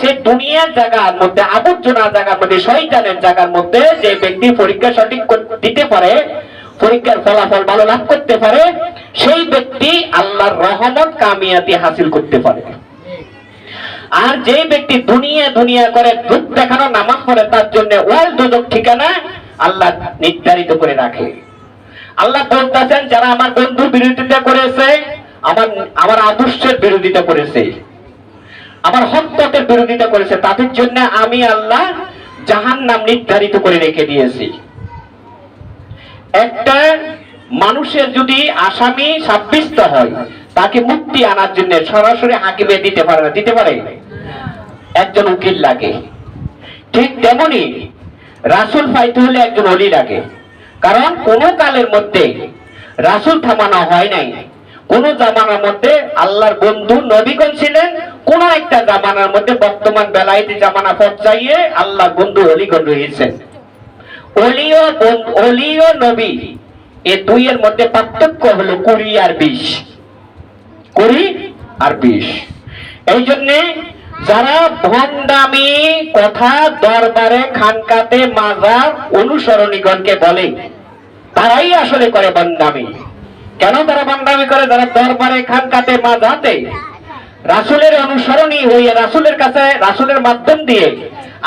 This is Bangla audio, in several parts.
সে দুনিয়ার জায়গার মধ্যে আবর্জনা জায়গার মধ্যে, শয়তানের জায়গার মধ্যে যে ব্যক্তি পরীক্ষা সঠিক দিতে পারে, পরীক্ষার ফলাফল ভালো লাভ করতে পারে, সেই ব্যক্তি আল্লাহর রহমত কামিয়াতি হাসিল করতে পারে। আর যে ব্যক্তি দুনিয়া দুনিয়া করে দুধ দেখানো নামাজ পড়ে, তার জন্য ওয়াল দুদক ঠিকানা আল্লাহ নির্ধারিত করে রাখে। আল্লাহ বলতেছেন, যারা আমার বন্ধুর বিরোধিতা করেছে, আমার আমার আদর্শের বিরোধিতা করেছে আমার হত্যতের বিরোধিতা করেছে, তাদের জন্য আমি আল্লাহ জাহান নাম নির্ধারিত করে রেখে দিয়েছি। একটা মানুষের যদি আসামি সাব্যস্ত হয়, তাকে মুক্তি আনার জন্য সরাসরি হাকিমে দিতে পারে না, দিতে পারে? একজন উকিল লাগে। ঠিক তেমনি রাসুল পাইতে হলে একজন অলি লাগে। কারণ কোন কালের মধ্যে রাসুল থামানো হয় নাই। কোন জামানার মধ্যে আল্লাহর বন্ধু নবীগণ ছিলেন কোন একটা জামানার মধ্যে বর্তমান বেলায়েতে জামানা পর্যায়ে আল্লাহর বন্ধু অলিগণ রয়েছেন। অলিও অলিও অনুসরণীগণকে বলে, তারাই আসলে করে বন্দামি কেন তারা ভণ্ডামি করে? যারা দরবারে, খানকাতে, মাজাতে রাসুলের অনুসরণী হয়ে রাসুলের কাছে, রাসুলের মাধ্যম দিয়ে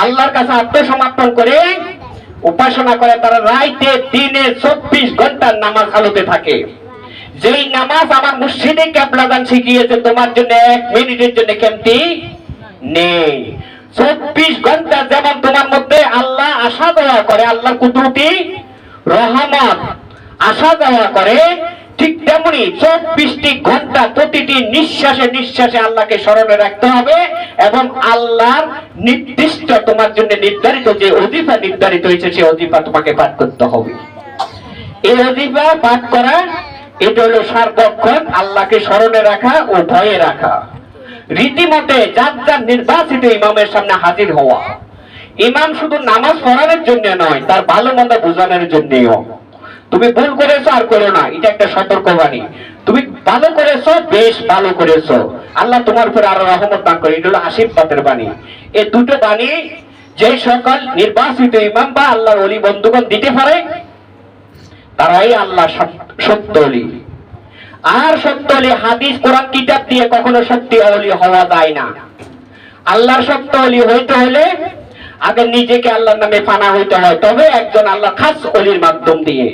আল্লাহর কাছে আত্মসমর্পণ করে উপাসনা করে তারা রাইতে দিনে চব্বিশ ঘণ্টার নামাজ আলোতে থাকে। যেই নামাজ আমার মুর্শিদে ক্যাবলাদান শিখিয়েছে, তোমার জন্য এক মিনিটের জন্য কেমতি নেই। চব্বিশ ঘণ্টা যেমন তোমার মধ্যে আল্লাহ আশা দেওয়া করে আল্লাহ কুদরতি রহমত আশা যাওয়া করে তেমনি চব্বিশটি ঘণ্টা প্রতিটি নিঃশ্বাসে নিঃশ্বাসে আল্লাহকে স্মরণে রাখতে হবে এবং আল্লাহর নির্দিষ্ট তোমার জন্য নির্ধারিত যে অধিফা নির্ধারিত হয়েছে সেই অধিফা তোমাকে পাঠ করতে হবে। এই অধিফা পাঠ করা, এটা হলো সার্বক্ষণ আল্লাহকে স্মরণে রাখা ও ভয়ে রাখা। রীতিমতে যার যার নির্বাচিত ইমামের সামনে হাজির হওয়া। ইমাম শুধু নামাজ পড়ানোর জন্য নয়, তার ভালো মন্দ বোঝানোর জন্যও। তুমি ভুল করেছ আর করো না, এটা একটা সতর্কবাণী। তুমি ভালো করেছ, বেশ ভালো করেছ। আল্লাহ তোমার উপরে আরও রহমত দান করে, এটা হলো আশীর্বাদের বাণী। এই দুটো বাণী যে সকল নির্বাচিত ইমাম বা আল্লাহর অলি বন্ধুগণ দিতে পারে, তারাই আল্লাহ সত্য অলি আর সত্য অলি হাদিস, কোরআন, কিতাব দিয়ে কখনো সত্যি অলি হওয়া যায় না। আল্লাহর সত্য অলি হইতে হলে আগে নিজেকে আল্লাহর নামে ফানা হইতে হয়, তবে একজন আল্লাহ খাস অলির মাধ্যম দিয়ে।